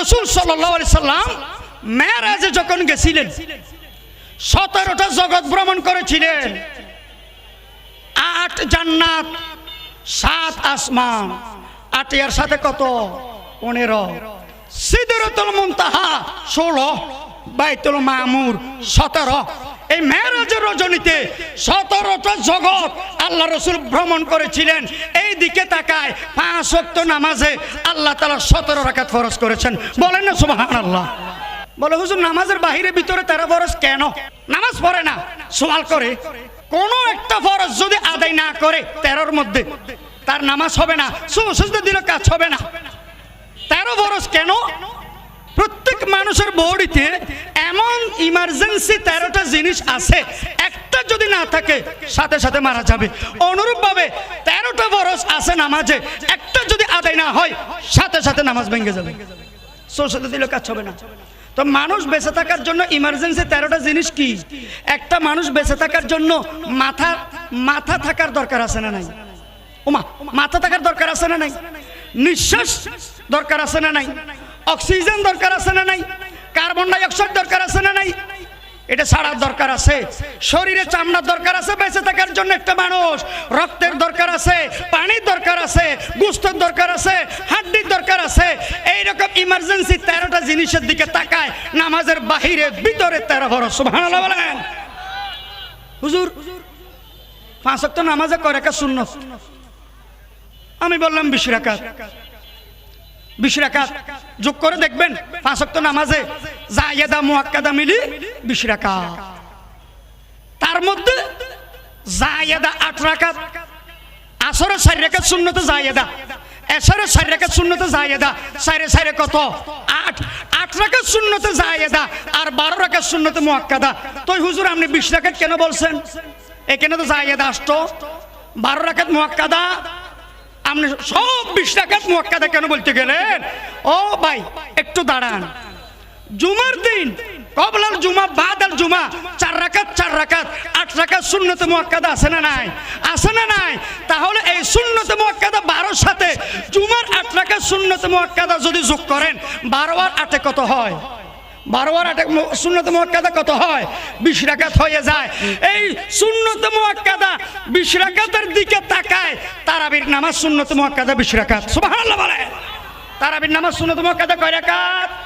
রসুল সাল্লাম মেয়ারাজে যখন গেছিলেন, সতেরোটা জগৎ ভ্রমণ করেছিলেন। আট জান্নাত, সাত আসমান আটিয়ার সাথে কত? পনেরো। সিদরতুল মুনতাহা, ষোলো। বাইতুল মামুর, সতেরো। এই মেয়েরাজের রজনীতে সতেরোটা জগৎ আল্লাহ রসুল ভ্রমণ করেছিলেন। এই দিকে তাকায়, পাঁচ ওয়াক্ত নামাজে আল্লাহ তালা সতেরো রাকাত ফরজ করেছেন। বলেন না সুবাহান আল্লাহ বলে, হুজুর, নামাজের বাহিরে, ভিতরে তেরো ফরজ কেন? নামাজ পড়ে না। সওয়াল করে, কোন একটা ফরজ যদি আদায় না করে, তেরোর মধ্যে, তার নামাজ হবে না সুসুজতে দিলে কাজ হবে না। তেরো ফরজ কেন? প্রত্যেক মানুষের বডিতে এমন ইমার্জেন্সি তেরোটা জিনিস আছে যদি না থাকে, সাথে সাথে মারা যাবে। অনুরূপভাবে তেরোটা ফরজ আছে নামাজে, একটা যদি আদায় না হয়, সাথে সাথে নামাজ ভেঙে যাবে। সোসাতে দিলে কাজ হবে না। তো মানুষ বেঁচে থাকার জন্য ইমার্জেন্সি তেরোটা জিনিস কি? একটা মানুষ বেঁচে থাকার জন্য মাথা মাথা থাকার দরকার আছে না নাই? ওমা, মাথা থাকার দরকার আছে না নাই? নিঃশ্বাস দরকার আছে না নাই? অক্সিজেন দরকার আছে না নাই? কার্বন ডাই অক্সাইড দরকার আছে না নাই? এটা ছাড়ার দরকার আছে। শরীরে চামড়ার দরকার আছে, বেঁচে থাকার জন্য একটা মানুষ। রক্তের দরকার আছে, পানির দরকার আছে, গুস্তের দরকার আছে, হাড্ডির দরকার আছে। এইরকম ইমার্জেন্সি তেরোটা জিনিসের দিকে তাকায়, নামাজের বাহিরে, ভিতরে তেরো বড় সুবহানাল্লাহ বলেন। হুজুর, পাঁচ ওয়াক্ত নামাজে করে একটা শূন্য আমি বললাম বিশ রাকাত। বিশ যোগ করে দেখবেন, পাঁচ ওয়াক্ত নামাজে জায়েদা মুয়াক্কাদা মিলি বিশ রাকাত। তার মধ্যে জায়েদা আট রাকাত, আসরের চারি রেখাত শূন্যতে জায়েদা এসরের চারি রেখাত শূন্যতে জায়েদা সাইরে সাইরে কত? আট। আট রাখাত শূন্যতে জায়েদা আর বারো রাখাত শূন্যতে মুয়াক্কাদা তো হুজুর, আপনি বিশ রাখাত কেন বলছেন? এখানে তো জায়েদা আসতো। বারো রাখাত মুয়াক্কাদা আপনি সব বিশ রাখাত মুয়াক্কাদা কেন বলতে গেলেন? ও ভাই, একটু দাঁড়ান। জুমার দিন। কবলাল জুমা, বাদাল জুমা, চার রাকাত চার রাকাত, আট রাকাত শূন্যতে মুয়াক্কাদা আছে না নাই? আছে না নাই? তাহলে এই শূন্যতে মুয়াক্কাদা বারোর সাথে জুমার আট রাকাত শূন্যতে মুয়াক্কাদা যদি যোগ করেন, বারো আর আটে কত হয়? বারো আর আটে মু- শূন্যতে মুয়াক্কাদা কত হয়? বিশ রাকাত হয়ে যায়। এই শূন্যতে মুয়াক্কাদা বিশ রাকাতের দিকে তাকায়, তারাবির নামাজ শূন্যতে মুয়াক্কাদা বিশ রাকাত। সুবহানাল্লাহ বলে। তারাবির নামাজ শূন্যতে মুয়াক্কাদা কয় রাকাত?